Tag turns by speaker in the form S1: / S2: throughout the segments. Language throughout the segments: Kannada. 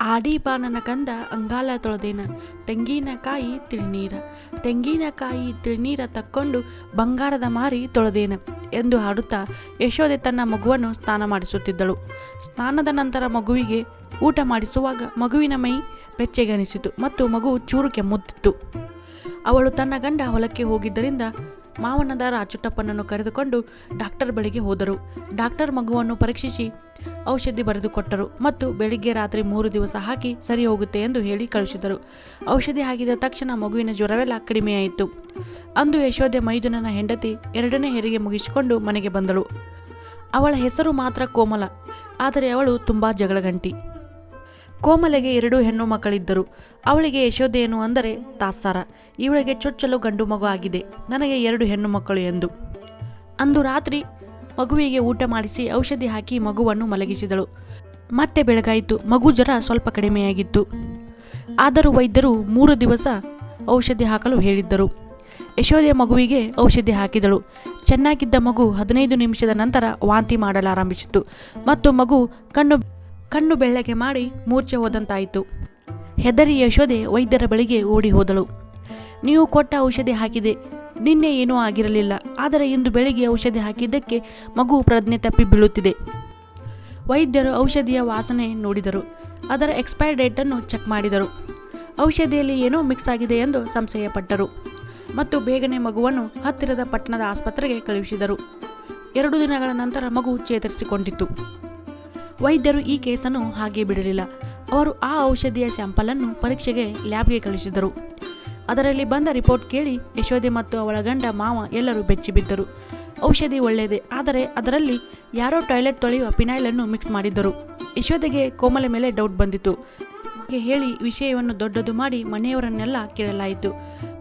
S1: ಆಡಿ ಬಾನನ ಕಂದ ಅಂಗಾಲ ತೊಳೆದೇನ ತೆಂಗಿನಕಾಯಿ ತಿಳಿನೀರ. ತೆಂಗಿನಕಾಯಿ ತಿಳಿನೀರ ತಕ್ಕೊಂಡು ಬಂಗಾರದ ಮಾರಿ ತೊಳೆದೇನ ಎಂದು ಹಾಡುತ್ತಾ ಯಶೋದೆ ತನ್ನ ಮಗುವನ್ನು ಸ್ನಾನ ಮಾಡಿಸುತ್ತಿದ್ದಳು. ಸ್ನಾನದ ನಂತರ ಮಗುವಿಗೆ ಊಟ ಮಾಡಿಸುವಾಗ ಮಗುವಿನ ಮೈ ಬೆಚ್ಚಗನಿಸಿತು ಮತ್ತು ಮಗು ಚೂರು ಕೆಮ್ಮುತ್ತಿತ್ತು. ಅವಳು ತನ್ನ ಗಂಡ ಹೊಲಕ್ಕೆ ಹೋಗಿದ್ದರಿಂದ ಮಾವನದ ರಾಚುಟ್ಟಪ್ಪನನ್ನು ಕರೆದುಕೊಂಡು ಡಾಕ್ಟರ್ ಬಳಿಗೆ ಹೋದರು. ಡಾಕ್ಟರ್ ಮಗುವನ್ನು ಪರೀಕ್ಷಿಸಿ ಔಷಧಿ ಬರೆದುಕೊಟ್ಟರು ಮತ್ತು ಬೆಳಿಗ್ಗೆ ರಾತ್ರಿ ಮೂರು ದಿವಸ ಹಾಕಿ ಸರಿ ಹೋಗುತ್ತೆ ಎಂದು ಹೇಳಿ ಕಳುಹಿಸಿದರು. ಔಷಧಿ ಹಾಕಿದ ತಕ್ಷಣ ಮಗುವಿನ ಜ್ವರವೆಲ್ಲ ಕಡಿಮೆಯಾಯಿತು. ಅಂದು ಯಶೋಧೆ ಮೈದುನನ ಹೆಂಡತಿ ಎರಡನೇ ಹೆರಿಗೆ ಮುಗಿಸಿಕೊಂಡು ಮನೆಗೆ ಬಂದಳು. ಅವಳ ಹೆಸರು ಮಾತ್ರ ಕೋಮಲ, ಆದರೆ ಅವಳು ತುಂಬ ಜಗಳಗಂಟಿ. ಕೋಮಲೆಗೆ ಎರಡು ಹೆಣ್ಣು ಮಕ್ಕಳಿದ್ದರು. ಅವಳಿಗೆ ಯಶೋದೆಯನು ಅಂದರೆ ತಾತ್ಸಾರ. ಇವಳಿಗೆ ಚೊಚ್ಚಲು ಗಂಡು ಮಗು ಆಗಿದೆ. ನನಗೆ ಎರಡು ಹೆಣ್ಣು ಮಕ್ಕಳು ಎಂದು. ಅಂದು ರಾತ್ರಿ ಮಗುವಿಗೆ ಊಟ ಮಾಡಿಸಿ ಔಷಧಿ ಹಾಕಿ ಮಗುವನ್ನು ಮಲಗಿಸಿದಳು. ಮತ್ತೆ ಬೆಳಗಾಯಿತು. ಮಗು ಜ್ವರ ಸ್ವಲ್ಪ ಕಡಿಮೆಯಾಗಿತ್ತು. ಆದರೂ ವೈದ್ಯರು ಮೂರು ದಿವಸ ಔಷಧಿ ಹಾಕಲು ಹೇಳಿದ್ದರು. ಯಶೋಧೆ ಮಗುವಿಗೆ ಔಷಧಿ ಹಾಕಿದಳು. ಚೆನ್ನಾಗಿದ್ದ ಮಗು ಹದಿನೈದು ನಿಮಿಷದ ನಂತರ ವಾಂತಿ ಮಾಡಲಾರಂಭಿಸಿತು. ಮತ್ತು ಮಗು ಕಣ್ಣು ಕಣ್ಣು ಬೆಳ್ಳಗೆ ಮಾಡಿ ಮೂರ್ಛೆ ಹೋದಂತಾಯಿತು. ಹೆದರಿ ಯಶೋದೆ ವೈದ್ಯರ ಬಳಿಗೆ ಓಡಿ ಹೋದಳು. ನೀವು ಕೊಟ್ಟ ಔಷಧಿ ಹಾಕಿದೆ. ನಿನ್ನೆ ಏನೂ ಆಗಿರಲಿಲ್ಲ. ಆದರೆ ಇಂದು ಬೆಳಿಗ್ಗೆ ಔಷಧಿ ಹಾಕಿದ್ದಕ್ಕೆ ಮಗು ಪ್ರಜ್ಞೆ ತಪ್ಪಿ ಬೀಳುತ್ತಿದೆ. ವೈದ್ಯರು ಔಷಧಿಯ ವಾಸನೆ ನೋಡಿದರು. ಅದರ ಎಕ್ಸ್ಪೈರ್ ಡೇಟನ್ನು ಚೆಕ್ ಮಾಡಿದರು. ಔಷಧಿಯಲ್ಲಿ ಏನೋ ಮಿಕ್ಸ್ ಆಗಿದೆ ಎಂದು ಸಂಶಯಪಟ್ಟರು. ಮತ್ತು ಬೇಗನೆ ಮಗುವನ್ನು ಹತ್ತಿರದ ಪಟ್ಟಣದ ಆಸ್ಪತ್ರೆಗೆ ಕಳುಹಿಸಿದರು. ಎರಡು ದಿನಗಳ ನಂತರ ಮಗು ಚೇತರಿಸಿಕೊಂಡಿತು ವೈದ್ಯರು ಈ ಕೇಸನ್ನು ಹಾಗೆ ಬಿಡಲಿಲ್ಲ. ಅವರು ಆ ಔಷಧಿಯ ಸ್ಯಾಂಪಲನ್ನು ಪರೀಕ್ಷೆಗೆ ಲ್ಯಾಬ್ಗೆ ಕಳಿಸಿದರು ಅದರಲ್ಲಿ ಬಂದ ರಿಪೋರ್ಟ್ ಕೇಳಿ ಯಶೋದೆ ಮತ್ತು ಅವಳ ಗಂಡ ಮಾವ ಎಲ್ಲರೂ ಬೆಚ್ಚಿಬಿದ್ದರು ಔಷಧಿ ಒಳ್ಳೆಯದೇ, ಆದರೆ ಅದರಲ್ಲಿ ಯಾರೋ ಟಾಯ್ಲೆಟ್ ತೊಳೆಯುವ ಪಿನಾಯ್ಲನ್ನು ಮಿಕ್ಸ್ ಮಾಡಿದ್ದರು. ಯಶೋಧೆಗೆ ಕೋಮಲೆ ಮೇಲೆ ಡೌಟ್ ಬಂದಿತ್ತು. ಹೇಳಿ ವಿಷಯವನ್ನು ದೊಡ್ಡದು ಮಾಡಿ ಮನೆಯವರನ್ನೆಲ್ಲ ಕೇಳಲಾಯಿತು.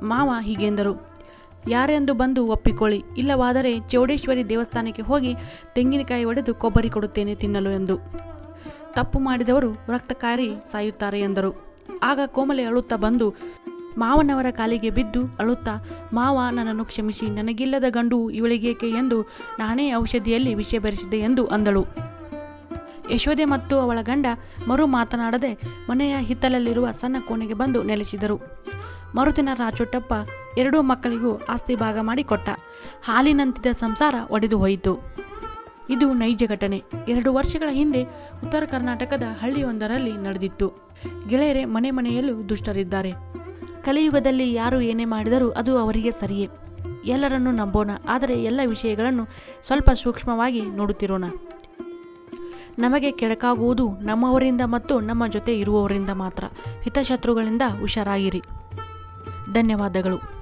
S1: ಮಾವ ಹೀಗೆಂದರು ಯಾರೆಂದು ಬಂದು ಒಪ್ಪಿಕೊಳ್ಳಿ, ಇಲ್ಲವಾದರೆ ಚೌಡೇಶ್ವರಿ ದೇವಸ್ಥಾನಕ್ಕೆ ಹೋಗಿ ತೆಂಗಿನಕಾಯಿ ಒಡೆದು ಕೊಬ್ಬರಿ ಕೊಡುತ್ತೇನೆ ತಿನ್ನಲು ಎಂದು. ತಪ್ಪು ಮಾಡಿದವರು ರಕ್ತಕಾರಿ ಸಾಯುತ್ತಾರೆ ಎಂದರು. ಆಗ ಕೋಮಲೆ ಅಳುತ್ತಾ ಬಂದು, ಮಾವನವರ ಕಾಲಿಗೆ ಬಿದ್ದು ಅಳುತ್ತಾ, ಮಾವ ನನ್ನನ್ನು ಕ್ಷಮಿಸಿ, ನನಗಿಲ್ಲದ ಗಂಡು ಇವಳಿಗೇಕೆ ಎಂದು ನಾನೇ ಔಷಧಿಯಲ್ಲಿ ವಿಷ ಬೆರೆಸಿದೆ ಎಂದು ಅಂದಳು. ಯಶೋದೆ ಮತ್ತು ಅವಳ ಗಂಡ ಮರು ಮಾತನಾಡದೆ ಮನೆಯ ಹಿತ್ತಲಲ್ಲಿರುವ ಸಣ್ಣ ಕೋಣೆಗೆ ಬಂದು ನೆಲೆಸಿದರು. ಮರುದಿನ ರಾಚೋಟಪ್ಪ ಎರಡೂ ಮಕ್ಕಳಿಗೂ ಆಸ್ತಿ ಭಾಗ ಮಾಡಿ ಕೊಟ್ಟ. ಹಾಲಿನಂತಿದ್ದ ಸಂಸಾರ ಒಡೆದು ಹೋಯಿತು. ಇದು ನೈಜ ಘಟನೆ. ಎರಡು ವರ್ಷಗಳ ಹಿಂದೆ ಉತ್ತರ ಕರ್ನಾಟಕದ ಹಳ್ಳಿಯೊಂದರಲ್ಲಿ ನಡೆದಿತ್ತು. ಗೆಳೆಯರೆ ಮನೆ ಮನೆಯಲ್ಲೂ ದುಷ್ಟರಿದ್ದಾರೆ. ಕಲಿಯುಗದಲ್ಲಿ ಯಾರು ಏನೇ ಮಾಡಿದರೂ ಅದು ಅವರಿಗೆ ಸರಿಯೇ. ಎಲ್ಲರನ್ನೂ ನಂಬೋಣ. ಆದರೆ ಎಲ್ಲ ವಿಷಯಗಳನ್ನು ಸ್ವಲ್ಪ ಸೂಕ್ಷ್ಮವಾಗಿ ನೋಡುತ್ತಿರೋಣ. ನಮಗೆ ಕೆಡಕಾಗುವುದು ನಮ್ಮವರಿಂದ ಮತ್ತು ನಮ್ಮ ಜೊತೆ ಇರುವವರಿಂದ ಮಾತ್ರ. ಹಿತಶತ್ರುಗಳಿಂದ ಹುಷಾರಾಗಿರಿ. ಧನ್ಯವಾದಗಳು.